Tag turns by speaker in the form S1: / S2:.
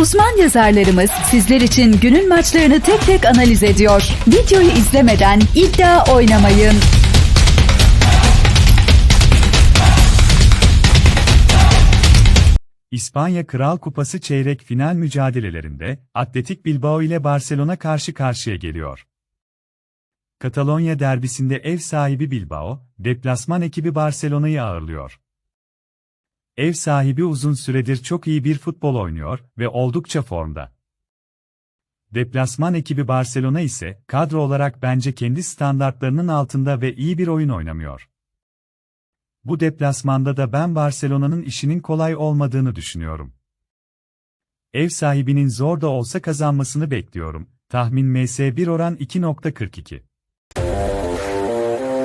S1: Uzman yazarlarımız sizler için günün maçlarını tek tek analiz ediyor. Videoyu izlemeden iddia oynamayın.
S2: İspanya Kral Kupası çeyrek final mücadelelerinde Atletik Bilbao ile Barcelona karşı karşıya geliyor. Katalonya derbisinde ev sahibi Bilbao, deplasman ekibi Barcelona'yı ağırlıyor. Ev sahibi uzun süredir çok iyi bir futbol oynuyor ve oldukça formda. Deplasman ekibi Barcelona ise kadro olarak bence kendi standartlarının altında ve iyi bir oyun oynamıyor. Bu deplasmanda da ben Barcelona'nın işinin kolay olmadığını düşünüyorum. Ev sahibinin zor da olsa kazanmasını bekliyorum. Tahmin MS1 oran 2.42.